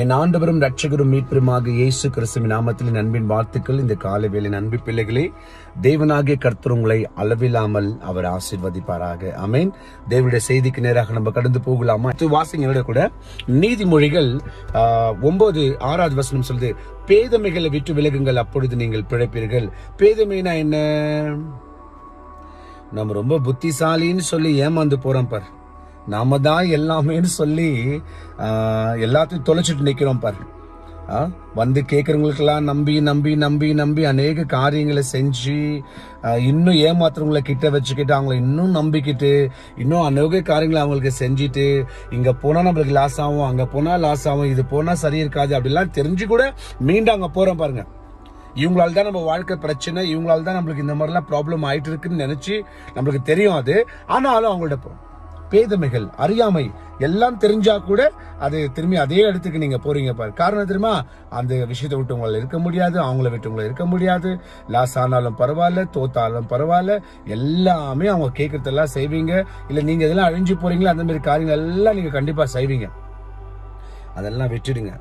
என் ஆண்டவரும் ரட்சகரும் மீட்பெருமாக இயேசு கிறிஸ்துவின் நாமத்தில் அன்பின் வாழ்த்துக்கள். இந்த காலை வேலை அன்பு பிள்ளைகளே தேவனாகிய கர்த்தர் உங்களை அளவில்லாமல் அவர் ஆசீர்வதிப்பாராக. அமேன் தேவனுடைய செய்திக்கு நேராக நம்ம கடந்து போகலாமா? வாசிங்களோட கூட நீதிமொழிகள் ஒன்பது ஆறாவது வசனம் சொல்லுது பேதமைகளை விட்டு விலகுங்கள் அப்பொழுது நீங்கள் பிழைப்பீர்கள். பேதமைனா என்ன? நம்ம ரொம்ப புத்திசாலின்னு சொல்லி ஏமாந்து போறோம் பார். நாம தான் எல்லாமேன்னு சொல்லி எல்லாத்தையும் தொலைச்சிட்டு நிற்கிறோம் பாரு. வந்து கேட்குறவங்களுக்கெல்லாம் நம்பி நம்பி நம்பி நம்பி அநேக காரியங்களை செஞ்சு இன்னும் ஏமாத்துறவங்களை கிட்ட வச்சுக்கிட்டு அவங்கள இன்னும் நம்பிக்கிட்டு இன்னும் அநேக காரியங்களை அவங்களுக்கு செஞ்சுட்டு இங்கே போனால் நம்மளுக்கு லாஸ் ஆகும் அங்கே போனால் லாஸ் ஆகும் இது போனால் சரி இருக்காது அப்படிலாம் தெரிஞ்சு கூட மீண்டும் அங்கே போகிறோம் பாருங்கள் இவங்களால தான் நம்ம வாழ்க்கை பிரச்சனை இவங்களால தான் நம்மளுக்கு இந்த மாதிரிலாம் ப்ராப்ளம் ஆகிட்டு இருக்குன்னு நினச்சி நம்மளுக்கு தெரியும் அது. ஆனாலும் அவங்கள்ட்ட போகிறோம் பேதமைகள் அறியாமை எல்லாம் தெரிஞ்சா கூட அது திரும்பி அதே இடத்துக்கு நீங்க போறீங்க பாரு. காரணம் தெரியுமா? அந்த விஷயத்தை விட்டு உங்களால இருக்க முடியாது அவங்கள விட்டு உங்களை இருக்க முடியாது. லாஸ் ஆனாலும் பரவாயில்ல தோத்தாலும் பரவாயில்ல எல்லாமே அவங்க கேட்கறதெல்லாம் செய்வீங்க. இல்ல நீங்க இதெல்லாம் அழிஞ்சு போறீங்களா? அந்த மாதிரி காரியங்கள் எல்லாம் நீங்க கண்டிப்பா செய்வீங்க. அதெல்லாம் விட்டுடுங்க.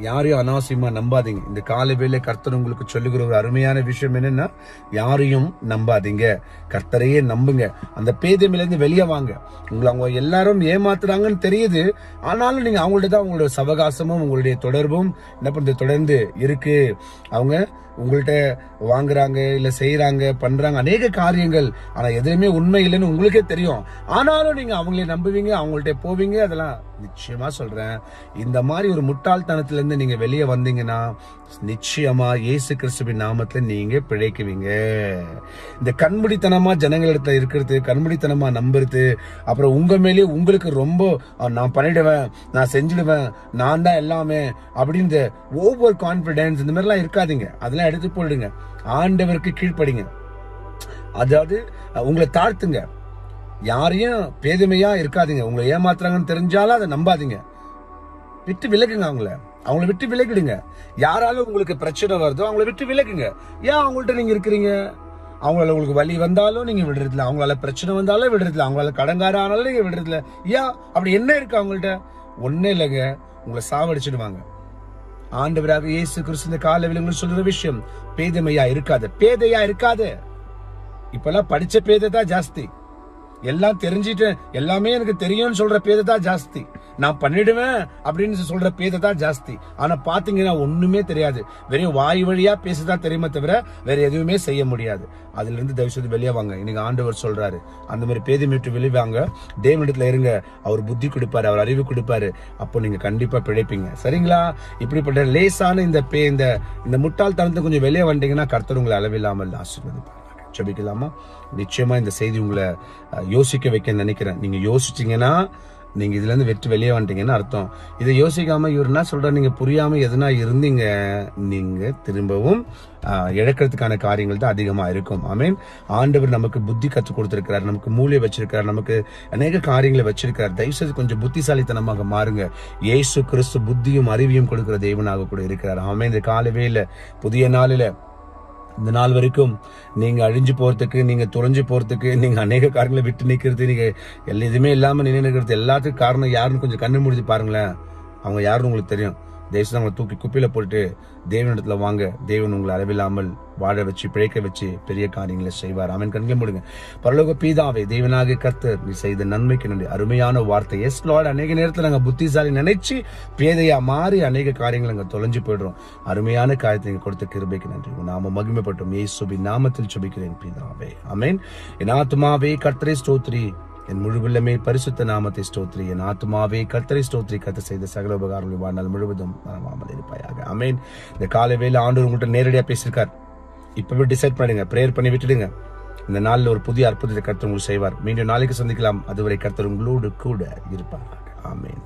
யாரையும் அனாவசியமா நம்பாதீங்க. இந்த காலை வேலை கர்த்தர் உங்களுக்கு சொல்லுகிற ஒரு அருமையான விஷயம் என்னன்னா யாரையும் நம்பாதீங்க. கர்த்தரையே நம்புங்க. அந்த பேதமையிலேருந்து வெளியே வாங்க. உங்களை அவங்க எல்லாரும் ஏமாத்துறாங்கன்னு தெரியுது. ஆனாலும் நீங்க அவங்கள்ட்ட தான் உங்களோட சவகாசமும் உங்களுடைய தொடர்பும் என்ன பண்றது தொடர்ந்து இருக்கு. அவங்க உங்கள்கிட்ட வாங்குறாங்க இல்ல செய்யறாங்க பண்றாங்க அநேக காரியங்கள். ஆனா எதுவுமே உண்மை இல்லைன்னு உங்களுக்கே தெரியும். ஆனாலும் நீங்க அவங்களே நம்புவீங்க அவங்கள்ட்ட போவீங்க. அதெல்லாம் நிச்சயமா சொல்றேன். இந்த மாதிரி ஒரு முட்டாள்தனத்துல இருந்து நீங்க வெளியே வந்தீங்கன்னா நிச்சயமா இயேசு கிறிஸ்துவின் நாமத்துல நீங்க பிழைக்குவீங்க. இந்த கண்முடித்தனமா ஜனங்களிடத்துல இருக்கிறது கண்முடித்தனமா நம்புறது அப்புறம் உங்க மேலேயே உங்களுக்கு ரொம்ப நான் பண்ணிடுவேன் நான் செஞ்சிடுவேன் நான் தான் எல்லாமே அப்படின்னு ஓவர் கான்பிடன்ஸ் இந்த மாதிரிலாம் இருக்காதீங்க. அதெல்லாம் எடுத்து போயிடுங்க ஆண்டவருக்கு கீழ்ப்படிங்க. அதாவது உங்களை தாழ்த்துங்க. யாரையும் பேதுமையா இருக்காதீங்க. உங்களை ஏமாத்துறாங்கன்னு தெரிஞ்சாலும் அதை நம்பாதீங்க. விட்டு விலகுங்க அவங்கள. அவங்கள விட்டு விலகிடுங்க. யாராலும் உங்களுக்கு பிரச்சனை வருதோ அவங்கள விட்டு விலகுங்க. ஏன் அவங்கள்ட்ட நீங்க இருக்கிறீங்க? அவங்களால உங்களுக்கு வலி வந்தாலும் நீங்க விடுறதில்ல. அவங்களால பிரச்சனை வந்தாலும் விடுறதில்ல. அவங்களால கடங்கார ஆனாலும் நீங்க விடுறதில்ல. ஏன்? அப்படி என்ன இருக்கு அவங்கள்ட்ட? ஒன்றும் இல்லைங்க. உங்களை சாவடிச்சிடுவாங்க. ஆண்டவராக இயேசு கிறிஸ்து இந்த கால உங்களுக்கு சொல்ற விஷயம் பேதமையா இருக்காது. பேதையா இருக்காது. இப்பெல்லாம் படிச்ச பேதை தான் ஜாஸ்தி. எல்லாம் தெரிஞ்சிட்டு எல்லாமே எனக்கு தெரியும்னு சொல்ற பேதை தான் ஜாஸ்தி. நான் பண்ணிடுவேன் அப்படின்னு சொல்ற பேதை தான் ஜாஸ்தி. ஆனா பாத்தீங்கன்னா ஒண்ணுமே தெரியாது. வெறும் வாய் வழியா பேசதான் தெரியுமே தவிர வேற எதுவுமே செய்ய முடியாது. அதுல இருந்து தயவு செய்து வெளியே வாங்க. இன்னைக்கு ஆண்டவர் சொல்றாரு. அந்த மாதிரி பேதை மீட்டு வெளியே வாங்க. தேவனிடத்துல இருங்க. அவர் புத்தி கொடுப்பாரு. அவர் அறிவு கொடுப்பாரு. அப்போ நீங்க கண்டிப்பா பிழைப்பீங்க. சரிங்களா? இப்படிப்பட்ட லேசான இந்த பே இந்த இந்த முட்டாள்தனத்தை கொஞ்சம் வெளியே வந்துட்டீங்கன்னா கர்த்தர் உங்களை அளவில்லாமல் ஆசீர்வதிப்பார். ஜபிக்கலாமா? நிச்சயமா இந்த செய்தி உங்களை யோசிக்க வைக்க நினைக்கிறேன். நீங்கள் யோசிச்சிங்கன்னா நீங்க இதுல இருந்து வெற்றி வெளியே வந்துட்டீங்கன்னு அர்த்தம். இதை யோசிக்காமல் இவர் என்ன சொல்ற நீங்க புரியாமல் எதுனா இருந்தீங்க நீங்கள் திரும்பவும் இழக்கிறதுக்கான காரியங்கள் தான் அதிகமா இருக்கும். ஆமீன். ஆண்டவர் நமக்கு புத்தி கற்றுக் கொடுத்துருக்கிறார். நமக்கு மூலியை வச்சிருக்கிறார். நமக்கு அநேக காரியங்களை வச்சிருக்கிறார். தயவுசெய்து கொஞ்சம் புத்திசாலித்தனமாக மாறுங்க. இயேசு கிறிஸ்து புத்தியும் அறிவியும் கொடுக்கிற தெய்வனாக கூட இருக்கிறார். ஆமே இந்த காலவேல புதிய நாளில் இந்த நாள் வரைக்கும் நீங்க அழிஞ்சு போறதுக்கு நீங்க துறைஞ்சு போறதுக்கு நீங்க அநேக காரியங்களை விட்டு நிக்கிறது நீங்க எல்லா எதுவுமே இல்லாம நின்று நிற்கிறது எல்லாத்துக்கும் காரணம் யாருன்னு கொஞ்சம் கண்ணு முடிஞ்சு பாருங்களேன். அவங்க யாருன்னு உங்களுக்கு தெரியும். தேசம் அவங்களை தூக்கி குப்பையில போட்டு தேவனிடத்துல வாங்க. தேவன் உங்களை அளவில்லாமல் வாழ வச்சு பிழைக்க வச்சு பெரிய காரியங்களை செய்வார். அவன் கண்களை முடிங்க. பரலோக பீதாவே தேவனாக கர்த்தர் நீ செய்த நன்மைக்கு நன்றி. அருமையான வார்த்தை. எஸ் லார்ட் அநேக நேரத்தில் நாங்கள் புத்திசாலி நினைச்சு பேதையா மாறி அநேக காரியங்கள் அங்கே தொலைஞ்சு போயிடுறோம். அருமையான காரியத்தை நீங்க கொடுத்த கிருபைக்கு நன்றி. நாம மகிமைப்பட்டோம். சுபி நாமத்தில் சுபிக்கிறேன் பீதாவே. அமேன் என் ஆத்துமாவே கர்த்தரை ஸ்தோத்ரி என் முழுவில்லமே பரிசுத்த நாமத்தை ஸ்தோத்ரி என் ஆத்துமாவே கர்த்தரை ஸ்தோத்ரி கத்த செய்த சகல உபகாரங்களை வாழ்நாள் முழுவதும் மறவாமல் இருப்பாயாக. அமேன் இந்த காலை வேலை ஆண்டு உங்கள்கிட்ட நேரடியாக பேசியிருக்கார். இப்பவே டிசைட் பண்ணுங்க ப்ரேயர் பண்ணி விட்டுடுங்க. இந்த நாளில் ஒரு புதிய அற்புதத்தை கர்த்தர் உங்களுக்கு செய்வார். மீண்டும் நாளைக்கு சந்திக்கலாம். அதுவரை கர்த்தர் உங்களோடு கூட இருப்பார் ஆமேன்.